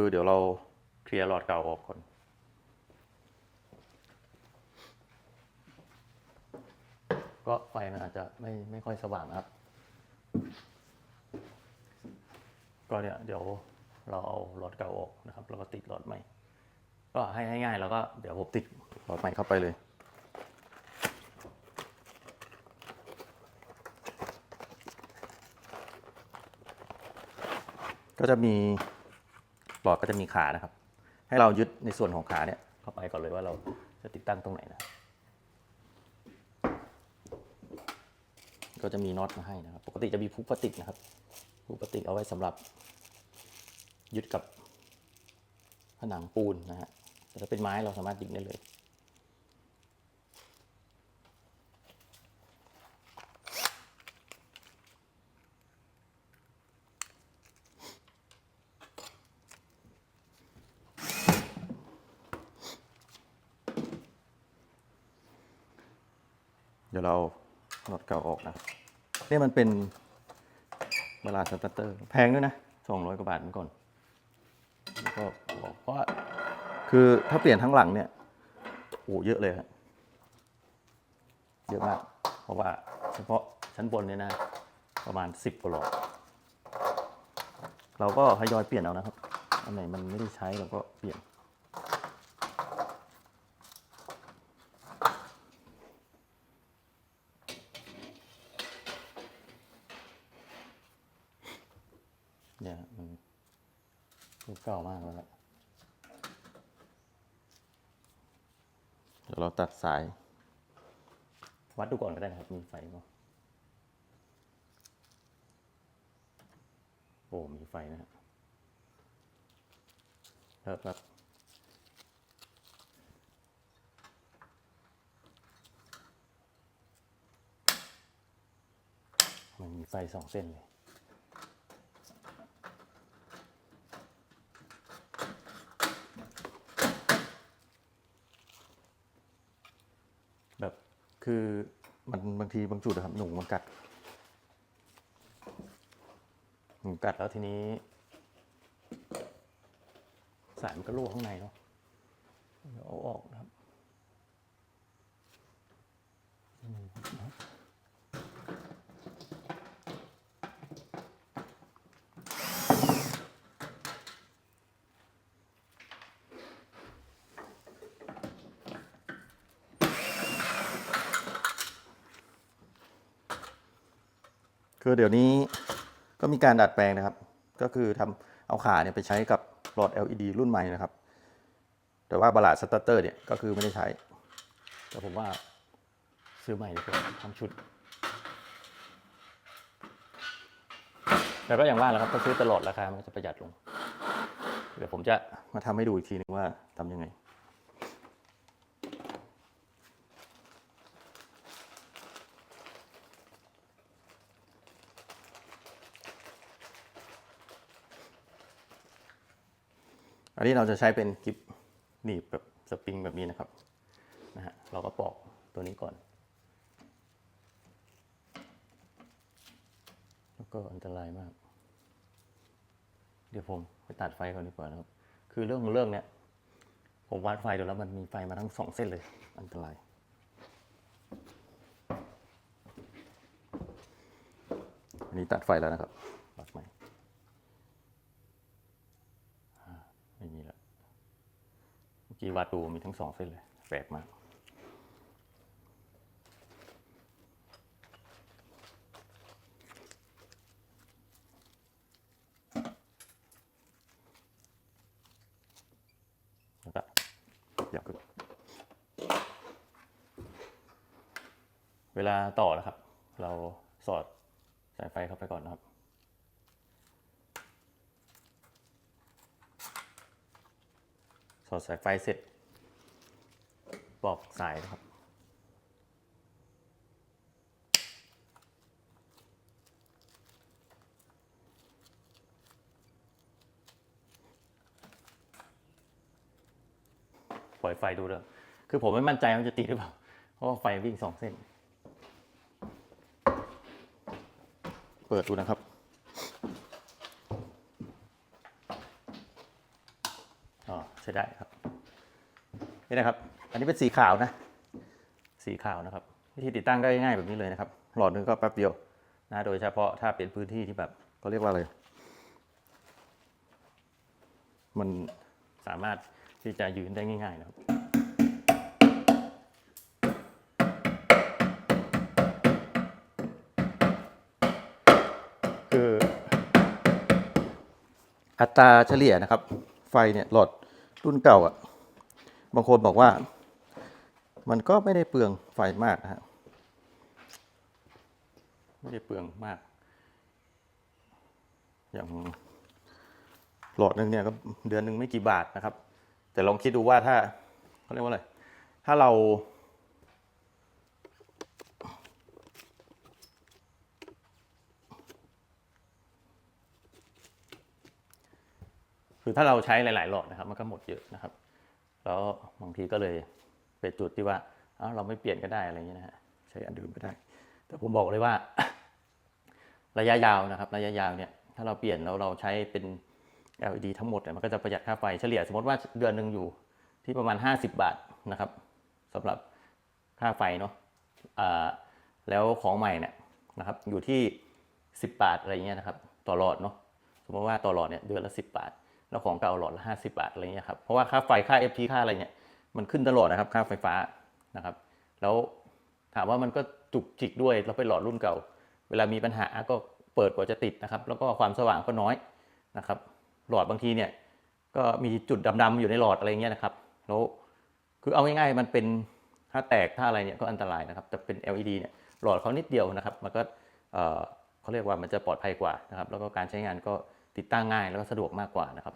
คือเดี๋ยวเราเคลียร์หลอดเก่าออกก่อนก็ไฟมันอาจจะไม่ไม่ค่อยสว่างครับ ก็เนี่ยเดี๋ยวเราเอาหลอดเก่าออกนะครับ แล้วก็ติดหลอดใหม่ ก็ให้ง่ายๆแล้วก็เดี๋ยวผมติดหลอดใหม่เข้าไปเลยก็จะมี อร์ตก็จะมีขานะครับ ให้เรายึดในส่วนของขาเนี่ยเข้าไปก่อนเลยว่าเราจะติดตั้งตรงไหนนะก็จะมีน็อตมาให้นะครับ ปกติจะมีพุกพลาสติกนะครับพุกพลาสติกเอาไว้สำหรับยึดกับผนังปูนนะฮะแต่ถ้าเป็นไม้เราสามารถยึดได้เลย เดี๋ยวเราเอาน็อตเก่าออกนะเนี่ยมันเป็นเวลาสตาร์เตอร์ แพงด้วยนะสองร้อยกว่าบาทเมื่อก่อนแล้วก็บอกว่าคือถ้าเปลี่ยนทั้งหลังเนี่ยโอ้เยอะเลยฮะเยอะมาก เพราะว่าเฉพาะชั้นบนเนี่ยนะ ประมาณสิบกว่าหลอดเราก็ทยอยเปลี่ยนเอานะครับ อันไหนมันไม่ได้ใช้เราก็เปลี่ยน เนี่ยมันรูปเก่ามากแล้วล่ะเดี๋ยวเราตัดสาย วัดดูก่อนก็ได้นะครับมีไฟมั้โอ้มีไฟนะฮะครับครับมันมีไฟสองเส้นเลย แบบ คือมันบางทีบางจุดนะครับหนูมันกัดหนูกัดแล้วทีนี้ สายมันก็รั่วข้างในเนาะเดี๋ยวเอาออกนะครับอืมนะครับ คือเดี๋ยวนี้ก็มีการดัดแปลงนะครับ ก็คือทำเอาขาเนี่ยไปใช้กับหลอด LED รุ่นใหม่นะครับ แต่ว่าบลาดสตาร์เตอร์เนี่ยก็คือไม่ได้ใช้ แต่ผมว่าซื้อใหม่ดีกว่าทั้งชุด แต่ก็อย่างว่าแหละครับถ้าซื้อตลอดราคามันก็จะประหยัดลง เดี๋ยวผมจะมาทำให้ดูอีกทีนึงว่าทำยังไง อันนี้เราจะใช้เป็นกิฟหนีบแบบสปริงแบบนี้นะครับนะฮะเราก็ปอกตัวนี้ก่อน แล้วก็อันตรายมาก เดี๋ยวผมไปตัดไฟก่อนดีกว่านะครับ คือเรื่องของเรื่องเนี้ยผมวัดไฟดูแล้วมันมีไฟมาทั้งสองเส้นเลย อันตรายอันนี้ตัดไฟแล้วนะครับวัดใหม่ ไม่มีละเมื่อ กี้วัดดูมีทั้งสองเส้นเลยแปลกมากแล้วก็ยวขึ้นเวลาต่อนะครับ เราสอดสายไฟเข้าไปก่อนนะครับ สอดสายไฟเสร็จปลอกสายนะครับ ปล่อยไฟดูเด้อคือผมไม่มั่นใจว่ามันจะติดหรือเปล่า เพราะว่าไฟวิ่งสองเส้น เปิดดูนะครับ อ๋อใช้ได้ครับ นี่นะครับ อันนี้เป็นสีขาวนะ สีขาวนะครับ วิธีติดตั้งก็ง่ายๆแบบนี้เลยนะครับ หลอดนึงก็แป๊บเดียวนะโดยเฉพาะถ้าเป็นพื้นที่ที่แบบเขาเรียกว่าอะไร มันสามารถที่จะยืนได้ง่าย ๆ นะครับคืออัตราเฉลี่ยนะครับ ไฟเนี่ยหลอด รุ่นเก่าอะ บางคนบอกว่า มันก็ไม่ได้เปลืองไฟมากนะฮะไม่ได้เปลืองมาก อย่างหลอดนึงเนี่ยก็เดือนหนึ่งไม่กี่บาทนะครับ แต่ลองคิดดูว่าถ้าเขาเรียกว่าอะไร ถ้าเรา คือถ้าเราใช้หลาย ๆ หลอดนะครับ มันก็หมดเยอะนะครับ แล้วบางทีก็เลยเป็นจุดที่ว่าเอ้าเราไม่เปลี่ยนก็ได้อะไรอย่างเงี้ยนะฮะใช้อันเดิมก็ได้ แต่ผมบอกเลยว่า ระยะยาวนะครับ ระยะยาวเนี่ยถ้าเราเปลี่ยนแล้วเราใช้เป็น LED ทั้งหมดเนี่ยมันก็จะประหยัดค่าไฟเฉลี่ยสมมติว่าเดือนหนึ่งอยู่ที่ประมาณ 50 บาทนะครับสำหรับค่าไฟเนาะแล้วของใหม่เนี่ยนะครับอยู่ที่ 10 บาทอะไรเงี้ยนะครับ ต่อหลอดเนาะสมมติว่าต่อหลอดเนี่ยเดือนละ 10 บาท แล้วของเก่าหลอดละ50บาทอะไรเงี้ยครับเพราะว่าค่าไฟค่า FT ค่าอะไรเนี่ยมันขึ้นตลอดนะครับค่าไฟฟ้านะครับ แล้วถามว่ามันก็จุกจิกด้วยแล้วเป็นหลอดรุ่นเก่า เวลามีปัญหาก็เปิดกว่าจะติดนะครับ แล้วก็ความสว่างก็น้อยนะครับ หลอดบางทีเนี่ยก็มีจุดดำๆอยู่ในหลอดอะไรเงี้ยนะครับแล้วคือเอาง่ายๆมันเป็นถ้าแตกถ้าอะไรเนี่ยก็อันตรายนะครับแต่เป็น LED เนี่ยหลอดเขานิดเดียวนะครับ มันก็เเขาเรียกว่ามันจะปลอดภัยกว่านะครับ แล้วก็การใช้งานก็ ติดตั้งง่ายแล้วก็สะดวกมากกว่านะครับ